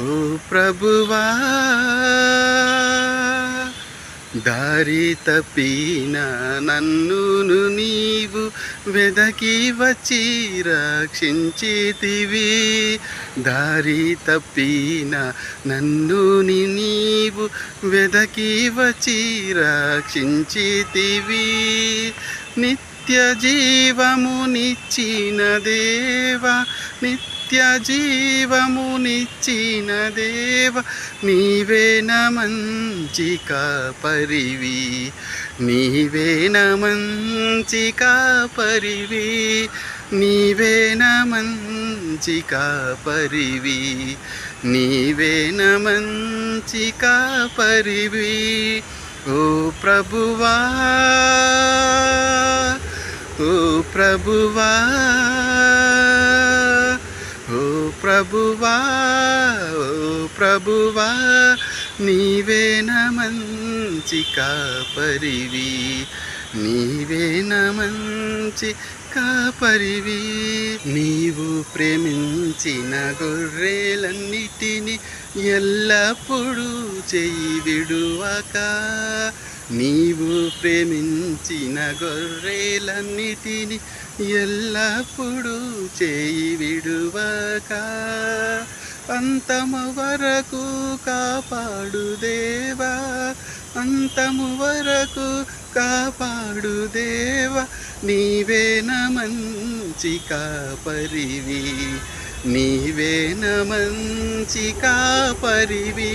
ఓ ప్రభువా దారి తప్పిన నన్ను నీవు వెదకి వచ్చి రక్షించితివి. దారి తప్పిన నన్ను నీవు వెదకి వచ్చి రక్షించితివి. నిత్య జీవమునిచ్చిన దేవా నిత్య నిత్య జీవమునిచ్చిన దేవ నీవేన మంచి పరివి. నీవేన మంచి పరివి. నీవేన మంచి పరివి. నీవేన మంచి పరివి. ఓ ప్రభువా ఓ ప్రభువా. ప్రభువా ఓ ప్రభువా నీవేన మంచి కాపరివి. నీవేన మంచి కాపరివి. నీవు ప్రేమించిన గొర్రెలన్నిటిని ఎల్లప్పుడూ చెయ్యి విడువక. నీవు ప్రేమించిన గొర్రెలన్నిటిని ఎల్లప్పుడూ చేయి విడువక. అంతము వరకు కాపాడు దేవా అంతము వరకు కాపాడు దేవా. నీవేన మంచి కాపరివి నీవేన మంచి కాపరివి.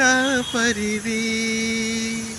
కాపరివి